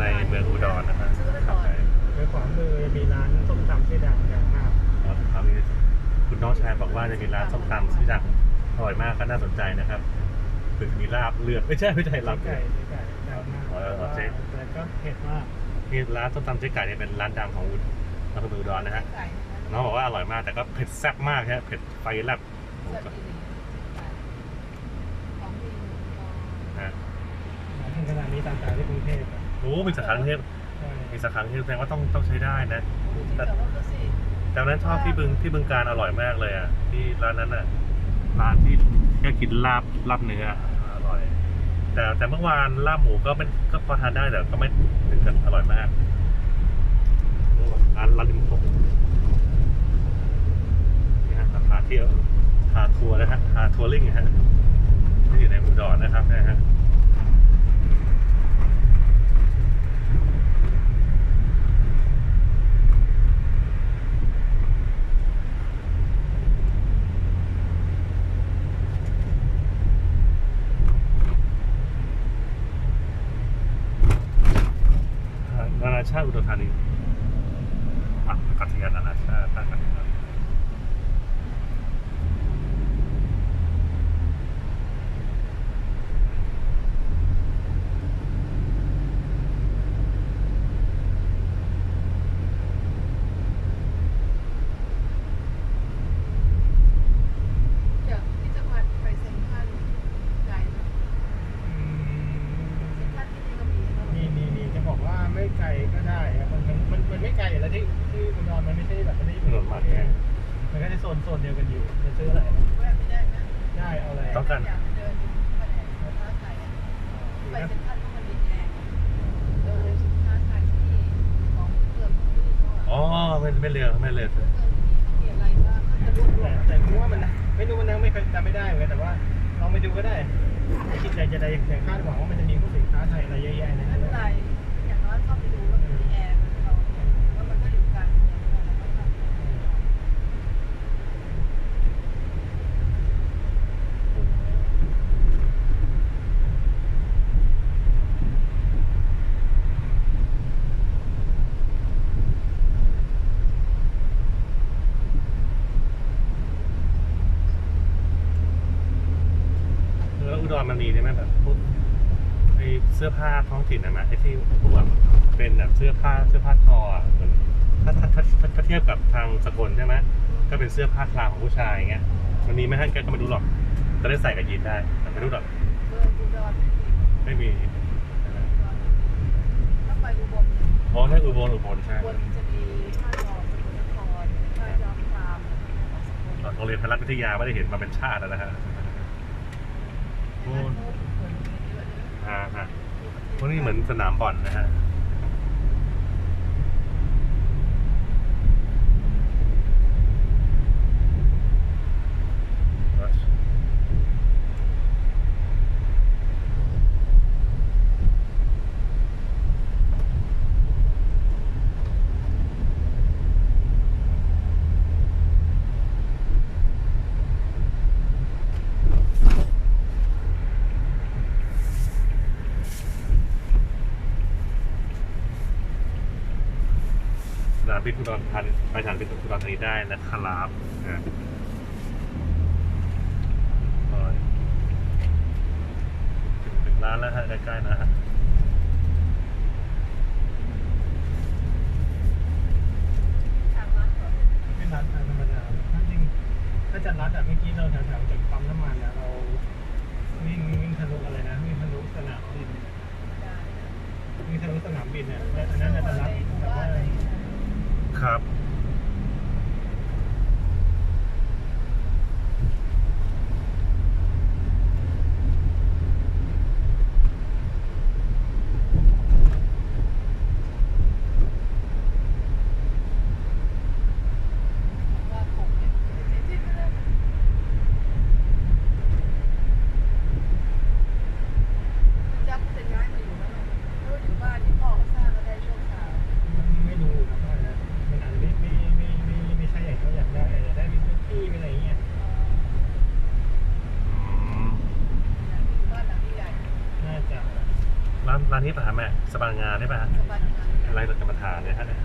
ในเมืองอุดรนะครับซื้อไปก่อนโดยขวามือมีร้านส้มตำชื่อดังดังมากครับมีคุณน้องชายบอกว่าจะมีร้านส้มตำชื่อดังอร่อยมากก็น่าสนใจนะครับถึงมีลาบเลือดไม่ใช่ไม่ใช่ลาบไก่เลือดไก่ดังมากอ๋ออ๋อเจ๊ แต่ก็เผ็ดมากนี่ร้านส้มตำเจ๊ไก่เนี่ยเป็นร้านดังของอุดอำเภอเมืองอุดรนะฮะไก่นะน้องบอกว่าอร่อยมากแต่ก็เผ็ดแซ่บมากฮะเผ็ดไฟแลบเสิร์ฟอีหลีของดีนะฮะถึงขนาดนี้ตามตาที่กรุงเทพอะ โอ้มีสาขากรุงเทพใช่มีสาขากรุงเทพแสดงว่าต้องต้องใช้ได้นะดูที่แบบว่าก็สิแต่วันนั้นชอบที่บึงที่บึงการอร่อยมากเลยอะที่ร้านนั้นอะร้านที่แค่กินลาบลาบเนื้ออร่อย แต่แต่เมื่อวานลาบหมูก็เป็นก็พอทานได้แต่ก็ไม่ถึงกับอร่อยมากร้านร้านริมโขงนี่ฮะพาเที่ยวพาทัวร์นะฮะพาทัวริ่งนะฮะที่อยู่ในอุดรนะครับนะฮะ นานา ชาติอุดรธานีอะกัตยานนานาชาติท่ากัตยาน จากที่จังหวัดไปเซ็นทรัลไก่นะ อืม เซ็นทรัลที่นี่ก็มีเนอะ มีมีมีจะบอกว่า ไม่ไกลก็ได้อะมันมันมันมันไม่ไกลอยู่แล้วที่ที่อุดรมันไม่ใช่แบบไม่ได้อยู่ถนนหมากแข้งมันก็จะโซนโซนเดียวกันอยู่จะซื้ออะไรแวะไม่ได้นะได้เอาอะไรต้องการอยากเดินดูแผนกค้าขายอะไปเซ็นทรัลก็มันมีแอร์เดินเลยสินค้าขายที่ของเพื่อนของที่เขาอะอ๋อไม่ไม่เร็วไม่เร็วเพื่อนที่มีอะไรบ้างก็จะรวบรวแต่มแต่ผมว่ามันไม่รู้มันนั่งไม่เคยจำไม่ได้เหมือนกันแต่ว่าลองไปดูก็ได้ไม่คิดใจจะได้อย่างคาดหวังว่ามันจะมีพวกสินค้าไทยอะไรเยอะแยะในไม่นั้น เข้าไปดูแล้วมันมีแอร์มันเราแล้วมันก็อยู่กลางเมืองเราก็เข้าไปดูแล้วอุดรมันมีใช่ไหมแบบพวก ไอเสื้อผ้าท้องถิ่นนะมั้ยไอที่พวกแบบเป็นแบบเสื้อผ้าเสื้อผ้าทออะเหมือนถ้าถ้าถ้าถ้าถ้าเทียบกับทางสกลใช่ไหมก็เป็นเสื้อผ้าคลาของผู้ชายอย่างเงี้ยมันมีไหมฮะแกก็ไม่รู้หรอกจะได้ใส่กับยีนได้แต่ไม่รู้หรอกเบอร์อุดรไม่มีไม่มีถ้าไปอุบลเนี่ยอ๋อใช่อุบลอุบลใช่อุบลจะมีท่าจอมสกลนครท่ายอมพรามของสกลโรงเรียนพลักวิทยาไม่ได้เห็นมาเป็นชาติแล้วนะฮะ โอ้โหเปิดมีเยอะเลย อ่าฮะพวกนี้เห มือนสนามบอลนะฮะ ส นามบินอุดรธานีไปสนามบินอุดรธานีได้นะครับถึงร้านแล้วฮะใกล้ๆนะฮะทางร้านก่อนไม่รัดทางธรรมดาถ้าจริงถ้าจะรัดอะเมื่อกี้เราแถวๆจากปั๊มน้ำมันอะเราวิ่งวิ่งทะลุอะไรนะวิ่งทะลุสนามบินวิ่งทะลุสนามบินเนี่ยและอันนั้นจะรัด ครับะพานนี้ป่ะฮะแม่สะพานงานใช่ป่ะฮะสะพานงานอะไรเราจะมาทานเนี่ยฮะเนี่ย